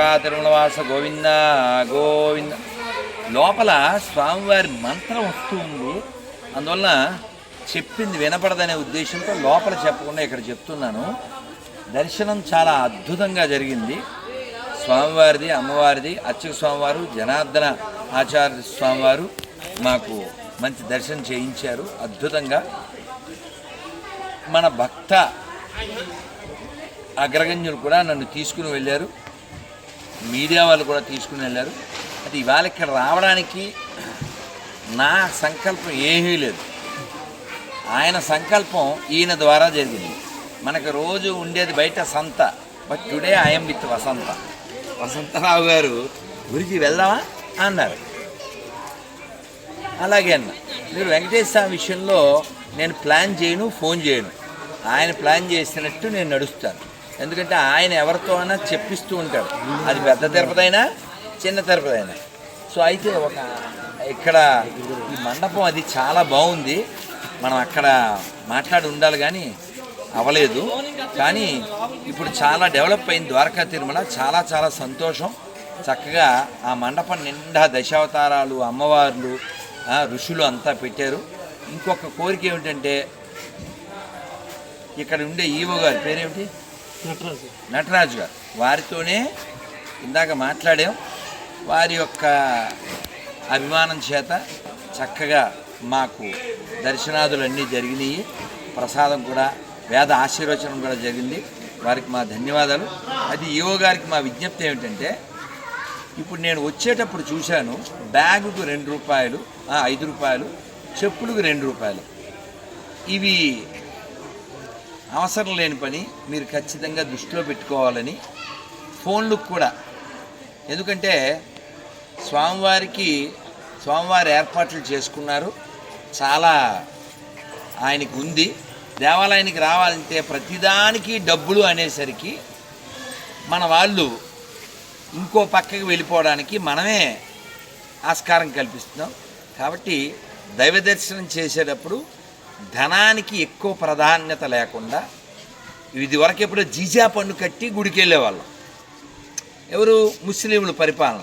తిరుమలవాస గోవింద గోవింద. లోపల స్వామివారి మంత్రం వస్తుంది. అందువల్ల చెప్పింది వినపడదనే ఉద్దేశంతో లోపల చెప్పకుండా ఇక్కడ చెప్తున్నాను. దర్శనం చాలా అద్భుతంగా జరిగింది. స్వామివారిది అమ్మవారిది అర్చక స్వామివారు జనార్దన ఆచార్య స్వామివారు మాకు మంచి దర్శనం చేయించారు. అద్భుతంగా. మన భక్త అగ్రగణ్యులు కూడా నన్ను తీసుకుని వెళ్ళారు. మీడియా వాళ్ళు కూడా తీసుకుని వెళ్ళారు. అది ఇవాళ ఇక్కడ రావడానికి నా సంకల్పం ఏమీ లేదు. ఆయన సంకల్పం ఈయన ద్వారా జరిగింది. మనకు రోజు ఉండేది బయట సంత but today I'm with Vasantha. Vasantharao గారు గురించి వెళ్దామా? అన్నారు. అలాగే అన్న. మీరు వెంకటేశ్వర స్వామి విషయంలో నేను ప్లాన్ చేయను ఫోన్ చేయను. ఆయన ప్లాన్ చేసినట్టు నేను నడుస్తాను. ఎందుకంటే ఆయన ఎవరితో అయినా చెప్పిస్తూ ఉంటాడు. అది పెద్ద తిరుపతి అయినా చిన్న తిరుపతి అయినా సో అయితే ఒక ఇక్కడ ఈ మండపం అది చాలా బాగుంది. మనం అక్కడ మాట్లాడి ఉండాలి కానీ అవ్వలేదు. కానీ ఇప్పుడు చాలా డెవలప్ అయింది ద్వారకా తిరుమల. చాలా చాలా సంతోషం. చక్కగా ఆ మండపం నిండా దశావతారాలు అమ్మవార్లు ఋషులు అంతా పెట్టారు. ఇంకొక కోరిక ఏమిటంటే ఇక్కడ ఉండే ఈవో గారి పేరేమిటి? నటరాజు. గారు వారితోనే ఇందాక మాట్లాడాం. వారి యొక్క అభిమానం చేత చక్కగా మాకు దర్శనాదులన్నీ జరిగినాయి. ప్రసాదం కూడా వేద ఆశీర్వచనం కూడా జరిగింది. వారికి మా ధన్యవాదాలు. అది ఈవో గారికి మా విజ్ఞప్తి ఏమిటంటే ఇప్పుడు నేను వచ్చేటప్పుడు చూశాను బ్యాగుకు రెండు రూపాయలు ఐదు రూపాయలు చెప్పులకు రెండు రూపాయలు. ఇవి అవసరం లేని పని మీరు ఖచ్చితంగా దృష్టిలో పెట్టుకోవాలని ఫోన్లు కూడా. ఎందుకంటే స్వామివారికి స్వామివారి ఏర్పాట్లు చేసుకున్నారు. చాలా ఆయనకు ఉంది. దేవాలయానికి రావాలంటే ప్రతిదానికి డబ్బులు అనేసరికి మన వాళ్ళు ఇంకో పక్కకి వెళ్ళిపోవడానికి మనమే ఆస్కారం కల్పిస్తున్నాం. కాబట్టి దైవ దర్శనం చేసేటప్పుడు ధనానికి ఎక్కువ ప్రాధాన్యత లేకుండా ఇదివరకు ఎప్పుడో జీజా పన్ను కట్టి గుడికి వెళ్ళేవాళ్ళం ఎవరు? ముస్లింలు పరిపాలన.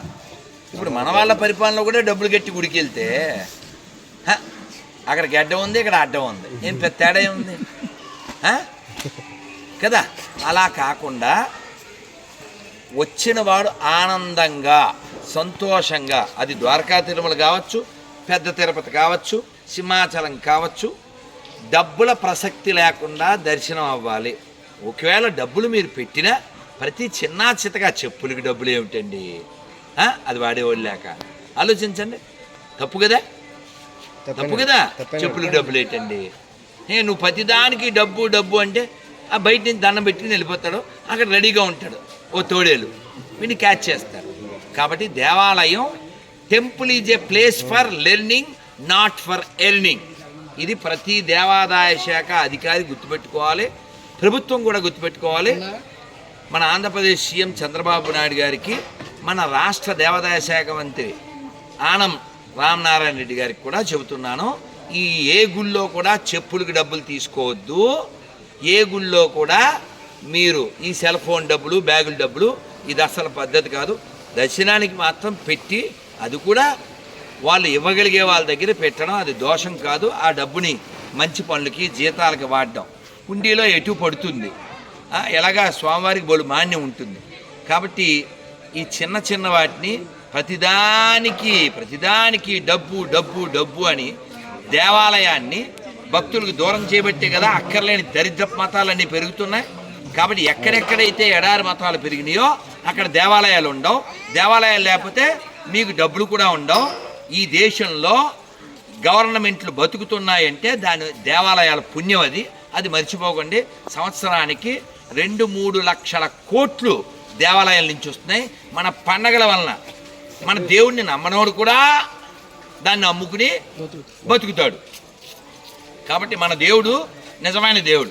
ఇప్పుడు మన వాళ్ళ పరిపాలన కూడా డబ్బులు కట్టి గుడికి వెళ్తే హ, అక్కడ గడ్డ ఉంది ఇక్కడ అడ్డం ఉంది. ఏం పెద్ద తేడా ఉంది కదా? అలా కాకుండా వచ్చిన వాడు ఆనందంగా సంతోషంగా అది ద్వారకా తిరుమల కావచ్చు పెద్ద తిరుపతి కావచ్చు సింహాచలం కావచ్చు డబ్బుల ప్రసక్తి లేకుండా దర్శనం అవ్వాలి. ఒకవేళ డబ్బులు మీరు పెట్టినా ప్రతి చిన్న చితగా చెప్పులకి డబ్బులు ఏమిటండి? అది వాడేవాళ్ళు లేక. ఆలోచించండి. తప్పు కదా? తప్పు కదా? చెప్పులకు డబ్బులు ఏంటండి? ఏ నువ్వు ప్రతిదానికి డబ్బు డబ్బు అంటే ఆ బయట నుంచి దండం పెట్టుకుని వెళ్ళిపోతాడు అక్కడ రెడీగా ఉంటాడు ఓ తోడేలు. వీడిని క్యాచ్ చేస్తారు. కాబట్టి దేవాలయం temple is a place for learning not for earning. ఇది ప్రతి దేవాదాయ శాఖ అధికారి గుర్తుపెట్టుకోవాలి. ప్రభుత్వం కూడా గుర్తుపెట్టుకోవాలి. మన ఆంధ్రప్రదేశ్ సీఎం చంద్రబాబు నాయుడు గారికి మన రాష్ట్ర దేవాదాయ శాఖ మంత్రి ఆనం రామనారాయణ రెడ్డి గారికి కూడా చెబుతున్నాను ఈ ఏ గుళ్ళో కూడా చెప్పులకి డబ్బులు తీసుకోవద్దు. ఏ గుళ్ళో కూడా మీరు ఈ సెల్ ఫోన్ డబ్బులు బ్యాగుల డబ్బులు ఇది అసలు పద్ధతి కాదు. దర్శనానికి మాత్రం పెట్టి అది కూడా వాళ్ళు ఇవ్వగలిగే వాళ్ళ దగ్గర పెట్టడం అది దోషం కాదు. ఆ డబ్బుని మంచి పనులకి జీతాలకి వాడడం. కుండీలో ఎటు పడుతుంది? ఎలాగా స్వామివారికి బోలు మాన్యం ఉంటుంది. కాబట్టి ఈ చిన్న చిన్న వాటిని ప్రతిదానికి ప్రతిదానికి డబ్బు డబ్బు డబ్బు అని దేవాలయాన్ని భక్తులకు దూరం చేయబట్టే కదా అక్కర్లేని దరిద్ర మతాలన్నీ పెరుగుతున్నాయి. కాబట్టి ఎక్కడెక్కడైతే ఎడారి మతాలు పెరిగినాయో అక్కడ దేవాలయాలు ఉండవు. దేవాలయాలు లేకపోతే మీకు డబ్బులు కూడా ఉండవు. ఈ దేశంలో గవర్నమెంట్లు బతుకుతున్నాయంటే దాని దేవాలయాల పుణ్యం అది. అది మర్చిపోకండి. సంవత్సరానికి రెండు మూడు లక్షల కోట్లు దేవాలయాల నుంచి వస్తున్నాయి. మన పండగల వలన మన దేవుణ్ణి నమ్మనోడు కూడా దాన్ని అమ్ముకుని బతుకుతాడు. కాబట్టి మన దేవుడు నిజమైన దేవుడు.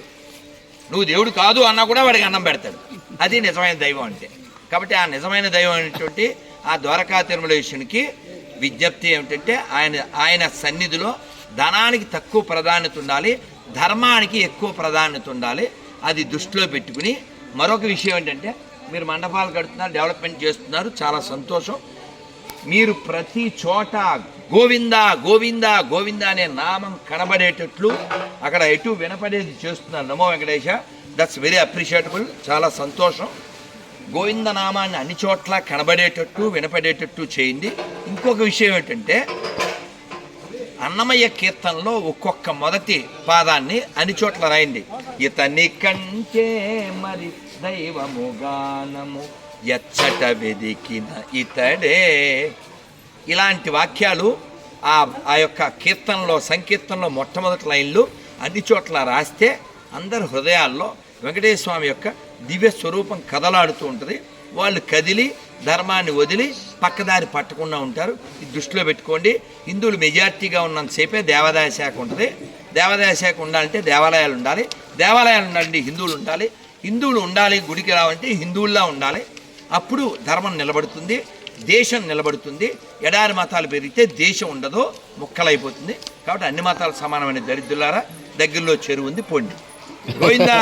నువ్వు దేవుడు కాదు అన్నా కూడా వాడికి అన్నం పెడతాడు. అది నిజమైన దైవం అంటే. కాబట్టి ఆ నిజమైన దైవం అనేటువంటి ఆ ద్వారకా తిరుమలేశ్వరునికి విజ్ఞప్తి ఏమిటంటే ఆయన ఆయన సన్నిధిలో ధనానికి తక్కువ ప్రాధాన్యత ఉండాలి ధర్మానికి ఎక్కువ ప్రాధాన్యత ఉండాలి. అది దృష్టిలో పెట్టుకుని మరొక విషయం ఏంటంటే మీరు మండపాలు కడుతున్నారు డెవలప్మెంట్ చేస్తున్నారు చాలా సంతోషం. మీరు ప్రతి చోట గోవింద గోవింద గోవింద అనే నామం కనబడేటట్లు అక్కడ ఎటు వినపడేది చేస్తున్నారు. నమో వెంకటేశ దట్స్ వెరీ అప్రిషియేటబుల్ చాలా సంతోషం. గోవింద నామాన్ని అన్ని చోట్ల కనబడేటట్టు వినపడేటట్టు చేయండి. ఇంకొక విషయం ఏంటంటే అన్నమయ్య కీర్తనలో ఒక్కొక్క మొదటి పాదాన్ని అన్ని చోట్ల రాయండి. ఇతని కంటే మరి దైవము గానము ఎచ్చట వెదికిన ఇతడే. ఇలాంటి వాక్యాలు ఆ ఆ యొక్క కీర్తనలో సంకీర్తనలో మొట్టమొదటి లైన్లు అన్ని చోట్ల రాస్తే అందరి హృదయాల్లో వెంకటేశ్వర స్వామి యొక్క దివ్య స్వరూపం కదలాడుతూ ఉంటుంది. వాళ్ళు కదిలి ధర్మాన్ని వదిలి పక్కదారి పట్టకుండా ఉంటారు. ఇది దృష్టిలో పెట్టుకోండి. హిందువులు మెజార్టీగా ఉన్నంతసేపే దేవాదాయ శాఖ ఉంటుంది. దేవాదాయ శాఖ ఉండాలంటే దేవాలయాలు ఉండాలి. దేవాలయాలు ఉండాలంటే హిందువులు ఉండాలి. హిందువులు ఉండాలి గుడికి రావాలంటే హిందువుల్లా ఉండాలి. అప్పుడు ధర్మం నిలబడుతుంది దేశం నిలబడుతుంది. ఎడారి మతాలు పెరిగితే దేశం ఉండదు ముక్కలైపోతుంది. కాబట్టి అన్ని మతాలు సమానమైన దరిద్రులారా దగ్గరలో చెరువు ఉంది పొండి. గోవిందా!